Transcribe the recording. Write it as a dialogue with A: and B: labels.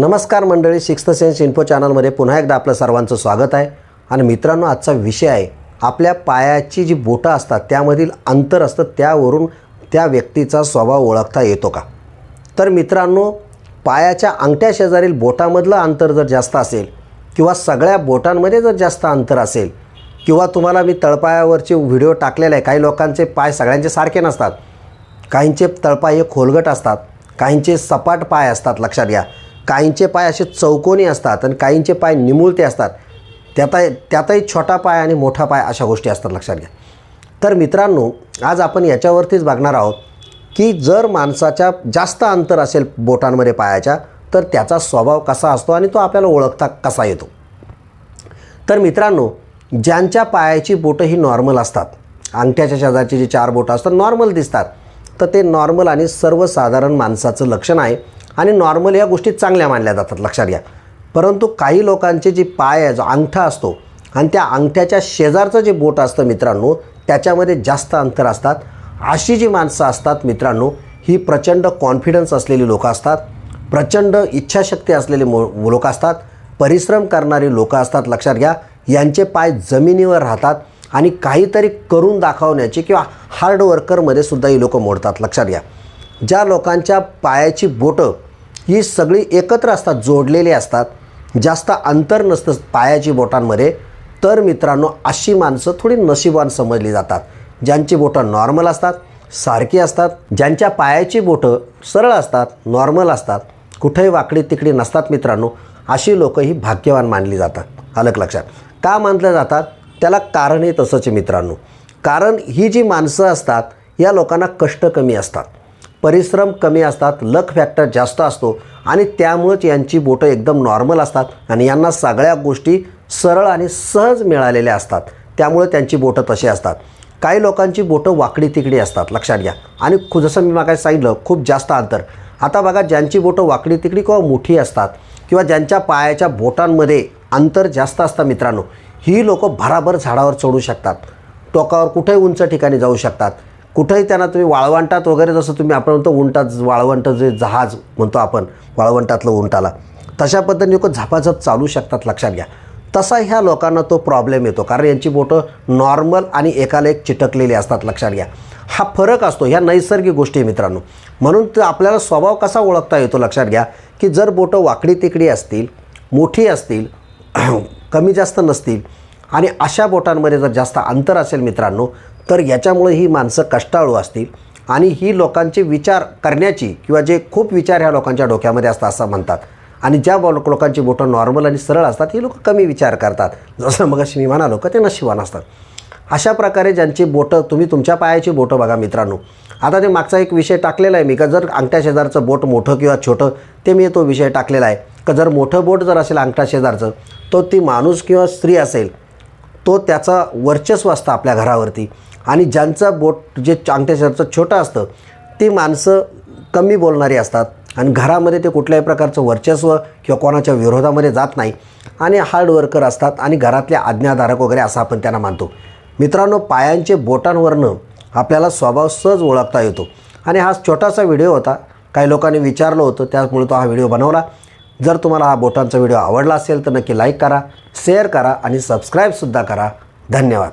A: नमस्कार मंडळी sixth sense info चॅनलमध्ये पुन्हा एकदा आपलं सर्वांचं स्वागत आहे. आणि मित्रांनो आजचा विषय आहे आपल्या पायाची जी बोटं असतात त्यामधील अंतर असतं त्यावरून त्या व्यक्तीचा स्वभाव ओळखता येतो का? तर मित्रांनो पायाच्या अंगठ्या शेजारील बोटामधलं अंतर जर जास्त असेल किंवा सगळ्या बोटांमध्ये जर जास्त अंतर असेल किंवा तुम्हाला मी तळपायावरचे व्हिडिओ टाकलेले आहे काही लोकांचे पाय सगळ्यांचे सारखे नसतात काहींचे तळपाय हे खोलगट असतात काहींचे सपाट पाय असतात लक्षात घ्या. काहींचे पाय असे चौकोनी असतात आणि काहींचे पाय निमुळते असतात. त्याता त्यातही छोटा पाय आणि मोठा पाय अशा गोष्टी असतात लक्षात घ्या. तर मित्रांनो आज आपण याच्यावरतीच बघणार आहोत की जर माणसाच्या जास्त अंतर असेल बोटांमध्ये पायाच्या तर त्याचा स्वभाव कसा असतो आणि तो आपल्याला ओळखता कसा येतो? तर मित्रांनो ज्यांच्या पायाची बोटं ही नॉर्मल असतात अंगठ्याच्या शेजारची जी चार बोटं असतात नॉर्मल दिसतात तर ते नॉर्मल आणि सर्वसाधारण माणसाचं लक्षण आहे. आणि नॉर्मल या गोष्टी चांगल्या मानल्या जातात लक्षात घ्या. परंतु काही लोकांचे जी पाय आहे जो अंगठा असतो आणि त्या अंगठ्याच्या शेजारचं जे बोट असतं मित्रांनो त्याच्यामध्ये जास्त अंतर असतात. अशी जी माणसं असतात मित्रांनो ही प्रचंड कॉन्फिडन्स असलेली लोकं असतात प्रचंड इच्छाशक्ती असलेले मो लोक असतात परिश्रम करणारी लोकं असतात लक्षात घ्या. यांचे पाय जमिनीवर राहतात आणि काहीतरी करून दाखवण्याची किंवा हार्ड वर्करमध्ये सुद्धा ही लोकं मोडतात लक्षात घ्या. ज्या लोकांच्या पायाची बोटं ही सगळी एकत्र असतात जोडलेली असतात. जास्त अंतर नसतं पायाची बोटांमध्ये. तर मित्रांनो अशी माणसं थोडी नशिबान समजली जातात. ज्यांची बोटं नॉर्मल असतात सारखी असतात. ज्यांच्या पायाची बोटं सरळ असतात नॉर्मल असतात. कुठेही वाकडी तिकडी नसतात मित्रांनो अशी लोकं ही भाग्यवान मानली जातात. अलग लक्षात. का मानल्या जातात? त्याला कारणही तसंच आहे मित्रांनो. कारण ही जी माणसं असतात या लोकांना कष्ट कमी असतात. परिश्रम कमी असतात लक फॅक्टर जास्त असतो आणि त्यामुळंच यांची बोटं एकदम नॉर्मल असतात आणि यांना सगळ्या गोष्टी सरळ आणि सहज मिळालेल्या असतात. त्यामुळे त्यांची बोटं तशी असतात. काही लोकांची बोटं वाकडी तिकडी असतात लक्षात घ्या. आणि जसं मी मागायला सांगितलं खूप जास्त अंतर. आता बघा ज्यांची बोटं वाकडी तिकडी किंवा मोठी असतात किंवा ज्यांच्या पायाच्या बोटांमध्ये अंतर जास्त असतं मित्रांनो ही लोकं भराभर झाडावर चढू शकतात. टोकावर कुठेही उंच ठिकाणी जाऊ शकतात. कुठंही त्यांना तुम्ही वाळवंटात वगैरे जसं तुम्ही आपण म्हणतो उंटात वाळवंट जे जहाज म्हणतो आपण वाळवंटातलं उंटाला तशा पद्धतीने लोक झपाझप चालू शकतात लक्षात घ्या. तसा ह्या लोकांना तो प्रॉब्लेम येतो. कारण यांची बोटं नॉर्मल आणि एकाला एक चिटकलेली असतात लक्षात घ्या. हा फरक असतो ह्या नैसर्गिक गोष्टी मित्रांनो. म्हणून तर आपल्याला स्वभाव कसा ओळखता येतो लक्षात घ्या की जर बोटं वाकडी तिकडी असतील मोठी असतील कमी जास्त नसतील आणि अशा बोटांमध्ये जर जास्त अंतर असेल मित्रांनो तर याच्यामुळे ही माणसं कष्टाळू असतील. आणि ही लोकांचे विचार करण्याची किंवा जे खूप विचार ह्या लोकांच्या डोक्यामध्ये असतात असं म्हणतात. आणि ज्या लोकांची बोटं नॉर्मल आणि सरळ असतात ही लोक कमी विचार करतात. जसं मग मी म्हणालो का ते नशिबान असतात. अशा प्रकारे ज्यांची बोटं तुम्ही तुमच्या पायाची बोटं बघा मित्रांनो. आता ते मागचा एक विषय टाकलेला आहे मी का जर अंगठ्या शेजारचं बोट मोठं किंवा छोटं ते मी तो विषय टाकलेला आहे. का जर मोठं बोट जर असेल अंगठ्या शेजारचं तो ती माणूस किंवा स्त्री असेल तो त्याचा वर्चस्व असतं आपल्या घरावरती. आणि ज्यांचं बोट जे अंगठ्याचं छोटं असतं ती माणसं कमी बोलणारी असतात. आणि घरामध्ये ते कुठल्याही प्रकारचं वर्चस्व किंवा कोणाच्या विरोधामध्ये जात नाही. आणि हार्ड वर्कर असतात आणि घरातले आज्ञाधारक वगैरे असं आपण त्यांना मानतो. मित्रांनो पायांचे बोटांवरनं आपल्याला स्वभाव सहज ओळखता येतो. आणि हा छोटासा व्हिडिओ होता. काही लोकांनी विचारलं होतं त्यामुळे तो हा व्हिडिओ बनवला. जर तुम्हाला हा बोटांचा व्हिडिओ आवडला असेल तर नक्की लाईक करा शेअर करा आणि सबस्क्राईबसुद्धा करा. धन्यवाद.